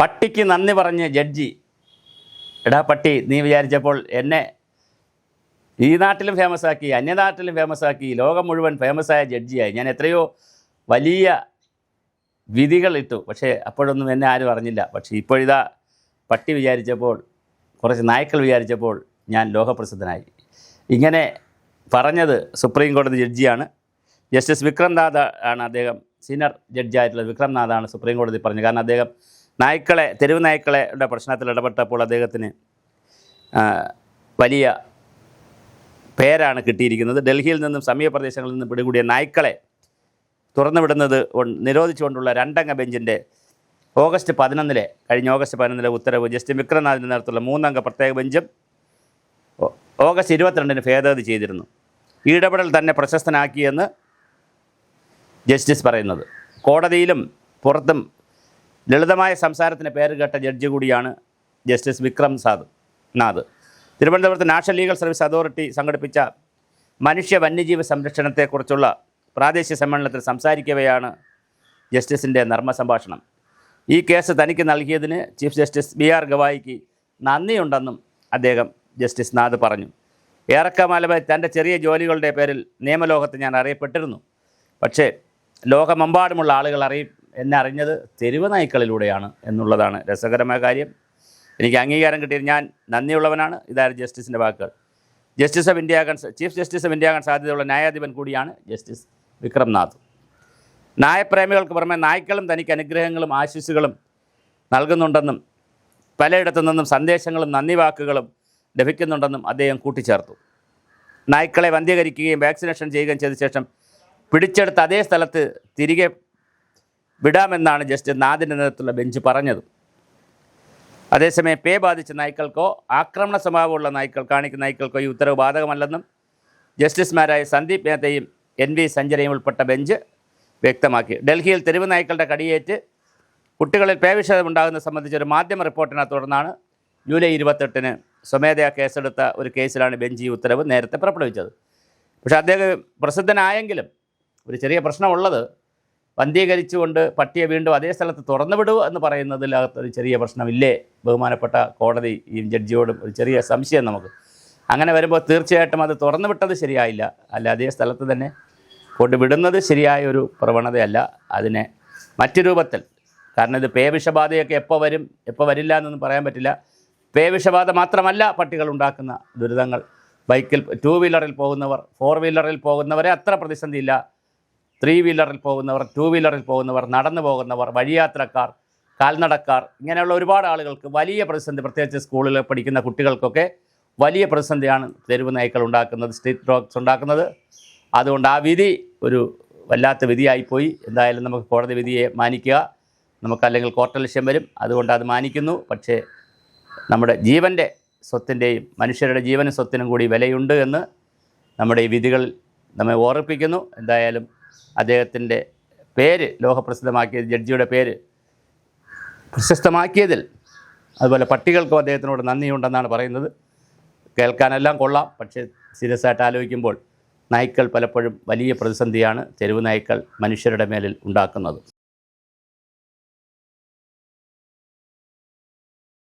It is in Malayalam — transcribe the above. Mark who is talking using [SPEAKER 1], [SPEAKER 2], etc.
[SPEAKER 1] പട്ടിക്ക് നന്ദി പറഞ്ഞ് ജഡ്ജി. എടാ പട്ടി നീ വിചാരിച്ചപ്പോൾ എന്നെ ഈ നാട്ടിലും ഫേമസ് ആക്കി അന്യനാട്ടിലും ഫേമസ് ആക്കി ലോകം മുഴുവൻ ഫേമസായ ജഡ്ജിയായി. ഞാൻ എത്രയോ വലിയ വിധികൾ ഇട്ടു. പക്ഷേ അപ്പോഴൊന്നും എന്നെ ആരും അറിഞ്ഞില്ല. പക്ഷേ ഇപ്പോഴിതാ പട്ടി വിചാരിച്ചപ്പോൾ കുറച്ച് നായ്ക്കൾ വിചാരിച്ചപ്പോൾ ഞാൻ ലോകപ്രസിദ്ധനായി. ഇങ്ങനെ പറഞ്ഞത് സുപ്രീം കോടതി ജഡ്ജിയാണ്. ജസ്റ്റിസ് വിക്രംനാഥ് ആണ് അദ്ദേഹം. സീനിയർ ജഡ്ജിയായിട്ടുള്ള വിക്രംനാഥാണ് സുപ്രീം കോടതി പറഞ്ഞത്. കാരണം അദ്ദേഹം നായ്ക്കളെ തെരുവ് നായ്ക്കളെ പ്രശ്നത്തിൽ ഇടപെട്ടപ്പോൾ അദ്ദേഹത്തിന് വലിയ പേരാണ് കിട്ടിയിരിക്കുന്നത്. ഡൽഹിയിൽ നിന്നും സമീപ പ്രദേശങ്ങളിൽ നിന്നും പിടികൂടിയ നായ്ക്കളെ തുറന്നുവിടുന്നത് കൊണ്ട് നിരോധിച്ചുകൊണ്ടുള്ള രണ്ടംഗ ബെഞ്ചിന്റെ ഓഗസ്റ്റ് പതിനൊന്നിലെ കഴിഞ്ഞ ഓഗസ്റ്റ് പതിനൊന്നിലെ ഉത്തരവ് ജസ്റ്റിസ് വിക്രനാഥിന്റെ നേതൃത്വത്തിലുള്ള മൂന്നംഗ പ്രത്യേക ബെഞ്ചും ഓഗസ്റ്റ് ഇരുപത്തിരണ്ടിന് ഭേദഗതി ചെയ്തിരുന്നു. ഈ ഇടപെടൽ തന്നെ പ്രശസ്തനാക്കിയെന്ന് ജസ്റ്റിസ് പറയുന്നത്. കോടതിയിലും പുറത്തും ലളിതമായ സംസാരത്തിന് പേര് കേട്ട ജഡ്ജി കൂടിയാണ് ജസ്റ്റിസ് വിക്രം സാദ് നാഥ് തിരുവനന്തപുരത്ത് നാഷണൽ ലീഗൽ സർവീസ് അതോറിറ്റി സംഘടിപ്പിച്ച മനുഷ്യ വന്യജീവി സംരക്ഷണത്തെക്കുറിച്ചുള്ള പ്രാദേശിക സമ്മേളനത്തിൽ സംസാരിക്കവെയാണ് ജസ്റ്റിസിന്റെ നർമ്മ സംഭാഷണം ഈ കേസ് തനിക്ക് നൽകിയതിന് ചീഫ് ജസ്റ്റിസ് ബി ആർ ഗവായിക്ക് നന്ദിയുണ്ടെന്നും അദ്ദേഹം ജസ്റ്റിസ് നാഥ് പറഞ്ഞു. ഏറെക്കാലമായി തന്റെ ചെറിയ ജോലികളുടെ പേരിൽ നിയമലോകത്ത് ഞാൻ അറിയപ്പെട്ടിരുന്നു. പക്ഷേ ലോകമെമ്പാടുമുള്ള ആളുകൾ അറിയും എന്നെ അറിഞ്ഞത് തെരുവ് നായ്ക്കളിലൂടെയാണ് എന്നുള്ളതാണ് രസകരമായ കാര്യം. എനിക്ക് അംഗീകാരം കിട്ടിയത് ഞാൻ നന്ദിയുള്ളവനാണ്. ഇതായിരുന്നു ജസ്റ്റിസിന്റെ വാക്കുകൾ? ജസ്റ്റിസ് ഓഫ് ഇന്ത്യ ആകാൻ ചീഫ് ജസ്റ്റിസ് ഓഫ് ഇന്ത്യ ആകാൻ സാധ്യതയുള്ള ന്യായാധിപൻ കൂടിയാണ് ജസ്റ്റിസ് വിക്രംനാഥ് നായപ്രേമികൾക്ക് പുറമെ നായ്ക്കളും തനിക്ക് അനുഗ്രഹങ്ങളും ആശീസ്സുകളും നൽകുന്നുണ്ടെന്നും പലയിടത്തു നിന്നും സന്ദേശങ്ങളും നന്ദി വാക്കുകളും ലഭിക്കുന്നുണ്ടെന്നും അദ്ദേഹം കൂട്ടിച്ചേർത്തു. നായ്ക്കളെ വന്ധ്യകരിക്കുകയും വാക്സിനേഷൻ ചെയ്യുകയും ചെയ്ത ശേഷം പിടിച്ചെടുത്ത അതേ സ്ഥലത്ത് തിരികെ വിടാമെന്നാണ് ജസ്റ്റിസ് നാഥിന്റെ നേതൃത്വത്തിലുള്ള ബെഞ്ച് പറഞ്ഞത്. അതേസമയം പേ ബാധിച്ച നായ്ക്കൾക്കോ ആക്രമണ സ്വഭാവമുള്ള നായ്ക്കൾ കാണിക്കുന്ന നായ്ക്കൾക്കോ ഈ ഉത്തരവ് ബാധകമല്ലെന്നും ജസ്റ്റിസുമാരായ സന്ദീപ് മേത്തയും എൻ വി സഞ്ജനയും ഉൾപ്പെട്ട ബെഞ്ച് വ്യക്തമാക്കി. ഡൽഹിയിൽ തെരുവ് നായ്ക്കളുടെ കടിയേറ്റ് കുട്ടികളിൽ പേവിഷേദം ഉണ്ടാകുന്നത് സംബന്ധിച്ച ഒരു മാധ്യമ റിപ്പോർട്ടിനെ തുടർന്നാണ് ജൂലൈ ഇരുപത്തെട്ടിന് സ്വമേധയാ കേസെടുത്ത ഒരു കേസിലാണ് ബെഞ്ച് ഈ ഉത്തരവ് നേരത്തെ പുറപ്പെടുവിച്ചത്. പക്ഷേ അദ്ദേഹം പ്രസിദ്ധനായെങ്കിലും ഒരു ചെറിയ പ്രശ്നമുള്ളത് വന്ധീകരിച്ചുകൊണ്ട് പട്ടിയെ വീണ്ടും അതേ സ്ഥലത്ത് തുറന്നു വിടൂ എന്ന് പറയുന്നതിൽ ഒരു ചെറിയ പ്രശ്നമില്ലേ? ബഹുമാനപ്പെട്ട കോടതി ഈ ജഡ്ജിയോടും ഒരു ചെറിയ സംശയം നമുക്ക്. അങ്ങനെ വരുമ്പോൾ തീർച്ചയായിട്ടും അത് തുറന്നു വിട്ടത് ശരിയായില്ല. അല്ല അതേ സ്ഥലത്ത് തന്നെ കൊണ്ട് വിടുന്നത് ശരിയായ ഒരു പ്രവണതയല്ല. അതിനെ മറ്റു രൂപത്തിൽ കാരണം ഇത് പേവിഷബാധയൊക്കെ എപ്പോൾ വരും എപ്പോൾ വരില്ല എന്നൊന്നും പറയാൻ പറ്റില്ല. പേവിഷബാധ മാത്രമല്ല പട്ടികൾ ഉണ്ടാക്കുന്ന ദുരിതങ്ങൾ. ബൈക്കിൽ ടൂ വീലറിൽ പോകുന്നവർ ഫോർ വീലറിൽ പോകുന്നവരെ അത്ര പ്രതിസന്ധിയില്ല. ത്രീ വീലറിൽ പോകുന്നവർ ടു വീലറിൽ പോകുന്നവർ നടന്നു പോകുന്നവർ വഴിയാത്രക്കാർ കാൽനടക്കാർ ഇങ്ങനെയുള്ള ഒരുപാട് ആളുകൾക്ക് വലിയ പ്രതിസന്ധി പ്രത്യേകിച്ച് സ്കൂളിൽ പഠിക്കുന്ന കുട്ടികൾക്കൊക്കെ വലിയ പ്രതിസന്ധിയാണ് തെരുവ് നായ്ക്കൾ ഉണ്ടാക്കുന്നത് സ്ട്രീറ്റ് ഡോഗ്സ് ഉണ്ടാക്കുന്നത്. അതുകൊണ്ട് ആ വിധി ഒരു വല്ലാത്ത വിധിയായിപ്പോയി. എന്തായാലും നമുക്ക് കോടതി വിധിയെ മാനിക്കുക. നമുക്ക് അല്ലെങ്കിൽ കോർട്ടലക്ഷ്യം വരും. അതുകൊണ്ട് അത് മാനിക്കുന്നു. പക്ഷേ നമ്മുടെ ജീവന്റെ സ്വത്തിന്റെയും മനുഷ്യരുടെ ജീവനും സ്വത്തിനും കൂടി വിലയുണ്ട് എന്ന് നമ്മുടെ ഈ വിധികൾ നമ്മെ ഓർമ്മിപ്പിക്കുന്നു. എന്തായാലും അദ്ദേഹത്തിന്റെ പേര് ലോകപ്രസിദ്ധമാക്കിയ ജഡ്ജിയുടെ പേര് പ്രശസ്തമാക്കിയതിൽ അതുപോലെ പട്ടികൾക്കും അദ്ദേഹത്തിനോട് നന്ദിയുണ്ടെന്നാണ് പറയുന്നത്. കേൾക്കാനെല്ലാം കൊള്ളാം. പക്ഷേ സീരിയസ് ആയിട്ട് ആലോചിക്കുമ്പോൾ നായ്ക്കൾ പലപ്പോഴും വലിയ പ്രതിസന്ധിയാണ് തെരുവ് നായ്ക്കൾ മനുഷ്യരുടെ മേലിൽ ഉണ്ടാക്കുന്നത്.